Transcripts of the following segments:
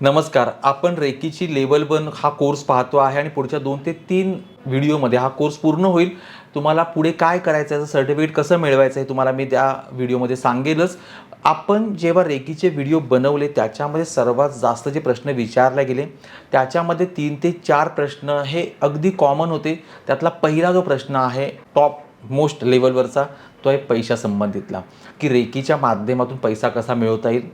नमस्कार आपण रेकीची लेवल वन हा कोर्स पाहतो आहे आणि पुढच्या दोन ते तीन व्हिडिओमध्ये हा कोर्स पूर्ण होईल. तुम्हाला पुढे काय करायचं आहे सर्टिफिकेट कसं मिळवायचं आहे तुम्हाला मी त्या व्हिडिओमध्ये सांगेलच. आपण जेव्हा रेकीचे व्हिडिओ बनवले त्याच्यामध्ये सर्वात जास्त जे प्रश्न विचारले गेले त्याच्यामध्ये तीन ते चार प्रश्न हे अगदी कॉमन होते. त्यातला पहिला जो प्रश्न आहे टॉप मोस्ट लेवलवरचा तो आहे पैशासंबंधितला. की रेकीच्या माध्यमातून पैसा कसा मिळवता येईल?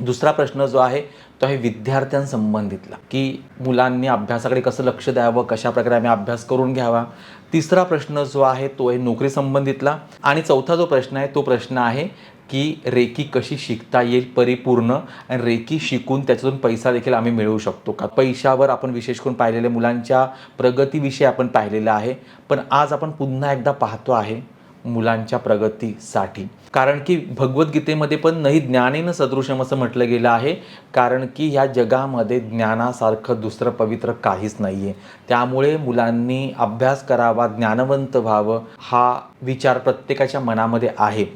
दुसरा प्रश्न जो आहे तो आहे विद्यार्थ्यांसंबंधितला. की मुलांनी अभ्यासाकडे कसं लक्ष द्यावं कशा प्रकारे आम्ही अभ्यास करून घ्यावा? तिसरा प्रश्न जो आहे तो आहे नोकरी संबंधितला आणि चौथा जो प्रश्न आहे तो प्रश्न आहे की रेकी कशी शिकता येईल परिपूर्ण? आणि रेकी शिकून त्याच्यातून पैसा देखील आम्ही मिळवू शकतो का? पैशावर आपण विशेष करून पाहिलेले मुलांच्या प्रगतीविषयी आपण पाहिलेलं आहे. पण आज आपण पुन्हा एकदा पाहतो आहे मुलांच्या प्रगतीसाठी. कारण की भगवद्गीतेमध्ये पण नाही ज्ञानेनं सदृशम असं म्हटलं गेलं आहे. कारण की ह्या जगामध्ये ज्ञानासारखं दुसरं पवित्र काहीच नाही आहे त्यामुळे मुलांनी अभ्यास करावा ज्ञानवंत व्हावं हा विचार प्रत्येकाच्या मनामध्ये आहे.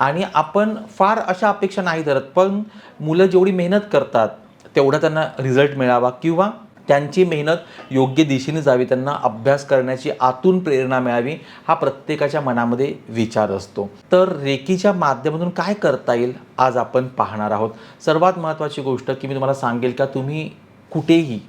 आणि आपण फार अशा अपेक्षा नाही धरत पण मुलं जेवढी मेहनत करतात तेवढा त्यांना रिझल्ट मिळावा किंवा त्यांची मेहनत योग्य दिशेने जावी त्यांना अभ्यास करण्याची आतून प्रेरणा मिळावी हा प्रत्येकाच्या मनामध्ये विचार असतो. तर रेकीच्या माध्यमातून काय करता येईल आज आपण पाहणार आहोत. सर्वात महत्त्वाची गोष्ट की मी तुम्हाला सांगेल का तुम्ही कुठेही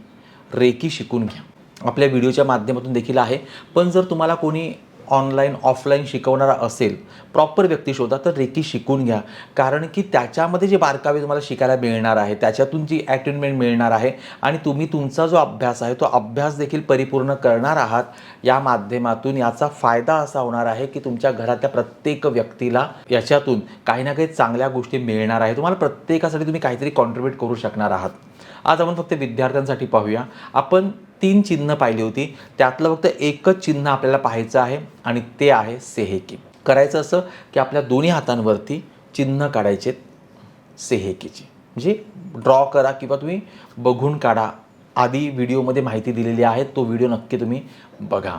रेकी शिकून घ्या. आपल्या व्हिडिओच्या माध्यमातून देखील आहे. पण जर तुम्हाला कोणी ऑनलाईन ऑफलाईन शिकवणारा असेल प्रॉपर व्यक्ती शोधा तर रेकी शिकून घ्या. कारण की त्याच्यामध्ये जे बारकावे तुम्हाला शिकायला मिळणार आहे त्याच्यातून जी ॲटेनमेंट मिळणार आहे आणि तुम्ही तुमचा जो अभ्यास आहे तो अभ्यास देखील परिपूर्ण करणार आहात या माध्यमातून याचा फायदा असा होणार आहे की तुमच्या घरातल्या प्रत्येक व्यक्तीला याच्यातून काही ना काही चांगल्या गोष्टी मिळणार आहे. तुम्हाला प्रत्येकासाठी तुम्ही काहीतरी कॉन्ट्रीब्यूट करू शकणार आहात. आज आपण फक्त विद्यार्थ्यांसाठी पाहूया. आपण तीन चिन्ह पाहिली होती. त्यातलं फक्त एकच चिन्ह आपल्याला पाहायचं आहे आणि ते आहे सेहेकी. करायचं असं की आपल्या दोन्ही हातांवरती चिन्ह काढायचे सेहेकीचे. म्हणजे ड्रॉ करा किंवा तुम्ही बघून काढा. आधी व्हिडिओमध्ये माहिती दिलेली आहे तो व्हिडिओ नक्की तुम्ही बघा.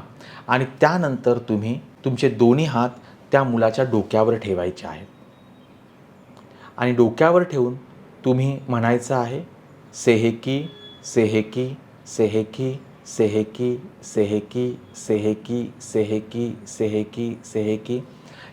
आणि त्यानंतर तुम्ही तुमचे दोन्ही हात त्या मुलाच्या डोक्यावर ठेवायचे आहेत. आणि डोक्यावर ठेवून तुम्ही म्हणायचं आहे सेहेकी सेहेकी सेहेकी सेहेकी सेहेकी सेहेकी सेहेकी सेहेकी सेहेकी.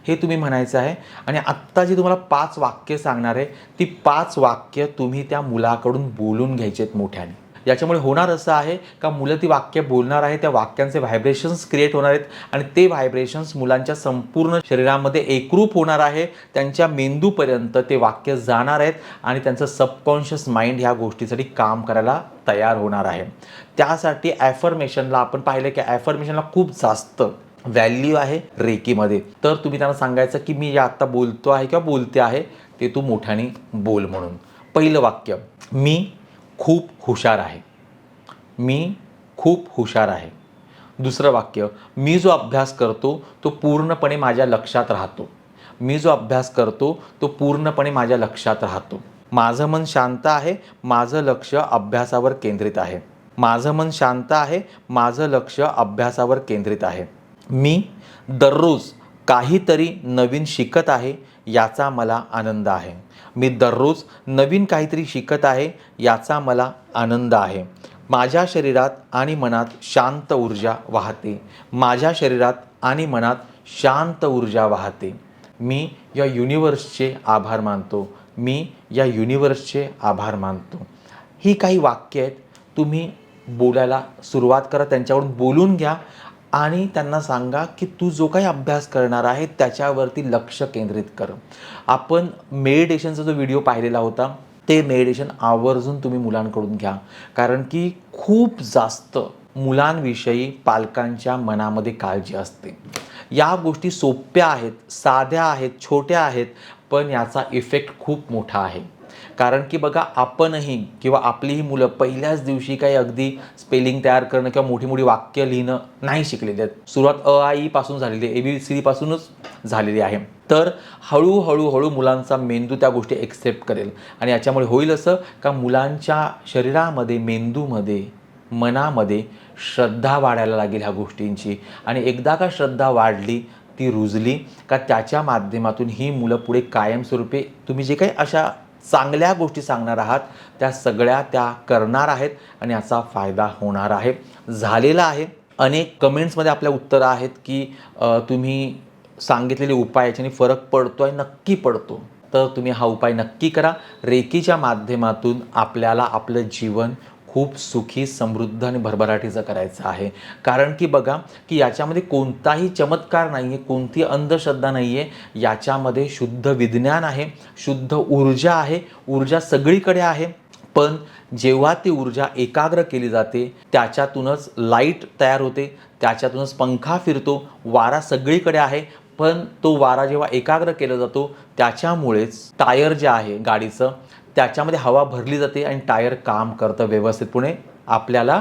हे तुम्ही म्हणायचं आहे. आणि आत्ता जी तुम्हाला पाच वाक्य सांगणार आहे ती पाच वाक्य तुम्ही त्या मुलाकडून बोलून घ्यायची आहेत मोठ्याने. याच्यामुळे होणार असं आहे का मुलं ती वाक्य बोलणार आहे त्या वाक्यांचे व्हायब्रेशन्स क्रिएट होणार आहेत आणि ते व्हायब्रेशन्स मुलांच्या संपूर्ण शरीरामध्ये एकरूप होणार आहे त्यांच्या मेंदूपर्यंत ते वाक्य जाणार आहेत आणि त्यांचं सबकॉन्शियस माइंड ह्या गोष्टीसाठी काम करायला तयार होणार आहे. त्यासाठी ॲफर्मेशनला आपण पाहिलं की ॲफर्मेशनला खूप जास्त व्हॅल्यू आहे रेकीमध्ये तर तुम्ही त्यांना सांगायचं की मी या आत्ता बोलतो आहे किंवा बोलते आहे ते तू मोठ्याने बोल म्हणून. पहिलं वाक्य मी खूप हुशार आहे. मी खूप हुशार आहे. दुसरं वाक्य मी जो अभ्यास करतो तो पूर्णपणे माझ्या लक्षात राहतो. मी जो अभ्यास करतो तो पूर्णपणे माझ्या लक्षात राहतो. माझं मन शांत आहे माझं लक्ष अभ्यासावर केंद्रित आहे. माझं मन शांत आहे माझं लक्ष अभ्यासावर केंद्रित आहे. मी दररोज काहीतरी नवीन शिकत आहे याचा मला आनंद आहे. मी दररोज नवीन काहीतरी शिकत आहे याचा मला आनंद आहे. माझ्या शरीरात आणि मनात शांत ऊर्जा वाहते. माझ्या शरीरात आणि मनात शांत ऊर्जा वाहते. मी या युनिवर्सचे आभार मानतो. मी या युनिवर्सचे आभार मानतो. ही काही वाक्य आहेत. तुम्ही बोलायला सुरुवात करा. त्यांच्याकडून बोलून घ्या. आणि त्यांना सांगा की तू जो काही अभ्यास करणार आहे त्याच्यावरती लक्ष केंद्रित कर. आपण मेडिटेशनचा जो व्हिडिओ पाहिलेला होता ते मेडिटेशन आवर्जून तुम्ही मुलांकडून घ्या. कारण की खूप जास्त मुलांविषयी पालकांच्या मनामध्ये काळजी असते. या गोष्टी सोप्या आहेत साध्या आहेत छोट्या आहेत पण याचा इफेक्ट खूप मोठा आहे. कारण की बघा आपणही किंवा आपलीही मुलं पहिल्याच दिवशी काही अगदी स्पेलिंग तयार करणं किंवा मोठी मोठी वाक्य लिहिणं नाही शिकलेली आहेत. सुरुवात अ आ ई पासून झालेली आहे. ए बी सी पासूनच झालेली आहे. तर हळूहळू हळू मुलांचा मेंदू त्या गोष्टी एक्सेप्ट करेल. आणि याच्यामुळे होईल असं का मुलांच्या शरीरामध्ये मेंदूमध्ये मनामध्ये श्रद्धा वाढायला लागेल ह्या गोष्टींची. आणि एकदा का श्रद्धा वाढली ती रुजली का त्याच्या माध्यमातून ही मुलं पुढे कायमस्वरूपी तुम्ही जे काही अशा चांगल्या गोष्टी सांगणार आहात त्या सगळ्या त्या करणार आहेत आणि याचा फायदा होणार आहे. झालेला आहे. अनेक कमेंट्समध्ये आपल्या उत्तरं आहेत की तुम्ही सांगितलेले उपाय याच्याने फरक पडतो आहे नक्की पडतो. तर तुम्ही हा उपाय नक्की करा. रेकीच्या माध्यमातून आपल्याला आपलं जीवन खूप सुखी समृद्ध आणि भरभराटीचं करायचं आहे. कारण की बघा की याच्यामध्ये कोणताही चमत्कार नाही आहे कोणती अंधश्रद्धा नाही आहे याच्यामध्ये शुद्ध विज्ञान आहे शुद्ध ऊर्जा आहे ऊर्जा सगळीकडे आहे. पण जेव्हा ती ऊर्जा एकाग्र केली जाते त्याच्यातूनच लाइट तयार होते त्याच्यातूनच पंखा फिरतो वारा सगळीकडे आहे. पण तो वारा जेव्हा एकाग्र केला जातो त्याच्यामुळेच टायर जे आहे गाडीचं त्याच्यामध्ये हवा भरली जाते आणि टायर काम करतं व्यवस्थितपणे. आपल्याला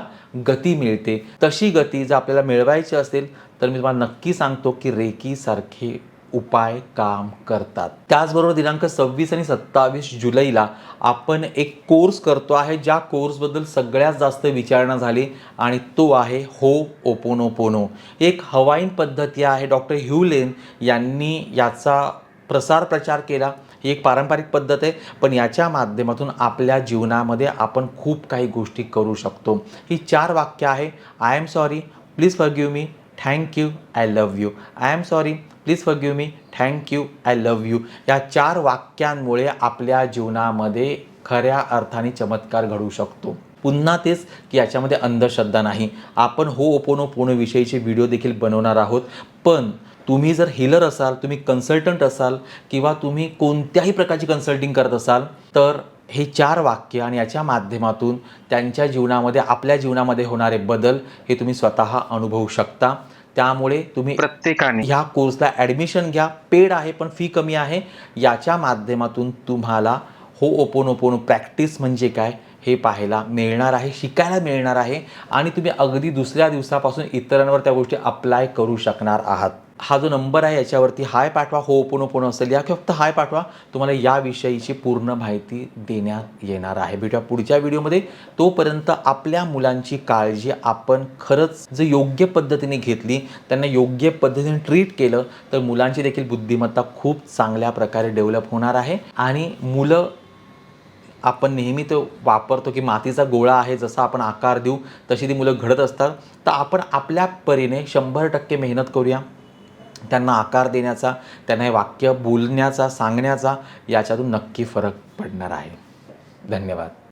गती मिळते. तशी गती जर आपल्याला मिळवायची असेल तर मी तुम्हाला नक्की सांगतो की रेकीसारखे उपाय काम करतात. त्याचबरोबर दिनांक सव्वीस आणि सत्तावीस जुलैला आपण एक कोर्स करतो आहे ज्या कोर्सबद्दल सगळ्यात जास्त विचारणा झाली आणि तो आहे हो ओपोनो पोनो एक हवाईन पद्धती आहे डॉक्टर ह्यूलेन यांनी याचा प्रसार प्रचार केला ही एक पारंपरिक पद्धत आहे. पण याच्या माध्यमातून आपल्या जीवनामध्ये आपण खूप काही गोष्टी करू शकतो. ही चार वाक्य आहे. I am sorry please forgive me thank you I love you I am sorry please forgive me thank you I love you या चार वाक्यांमुळे आपल्या जीवनामध्ये खऱ्या अर्थाने चमत्कार घडू शकतो. पुन्हा तेच की याच्यामध्ये अंधश्रद्धा नाही. आपण हो ओपोनो पोणोविषयीचे व्हिडिओ देखील बनवणार आहोत. पण तुम्ही जर हिलर असाल तुम्ही कन्सल्टंट असाल किंवा तुम्ही कोणत्याही प्रकारची कन्सल्टिंग करत असाल तर हे चार वाक्य आणि याच्या माध्यमातून त्यांच्या जीवनामध्ये आपल्या जीवनामध्ये होणारे बदल हे तुम्ही स्वतः अनुभवू शकता. त्यामुळे तुम्ही प्रत्येकाने. ह्या कोर्सला ॲडमिशन घ्या. पेड आहे पण फी कमी आहे. याच्या माध्यमातून तुम्हाला हो ओपोन ओपोनो प्रॅक्टिस म्हणजे काय हे पाहायला मिळणार आहे शिकायला मिळणार आहे आणि तुम्ही अगदी दुसऱ्या दिवसापासून इतरांवर त्या गोष्टी अप्लाय करू शकणार आहात. हा जो नंबर आहे याच्यावरती हाय पाठवा हो ओपोनो पोनो असेल. या किंवा फक्त हाय पाठवा. तुम्हाला याविषयीची पूर्ण माहिती देण्यात येणार आहे. भेटूया पुढच्या व्हिडिओमध्ये. तोपर्यंत आपल्या मुलांची काळजी आपण खरंच जर योग्य पद्धतीने घेतली त्यांना योग्य पद्धतीने ट्रीट केलं तर मुलांची देखील बुद्धिमत्ता खूप चांगल्या प्रकारे डेव्हलप होणार आहे. आणि मुलं आपण नेहमी तो वापरतो की मातीचा गोळा आहे जसा आपण आकार देऊ तशी ती मुलं घडत असतात. तर आपण आपल्या परीने शंभर टक्के मेहनत करूया. त्यांना आकार देण्याचा त्यांना हे वाक्य बोलण्याचा सांगण्याचा याच्यातून नक्की फरक पडणार आहे. धन्यवाद.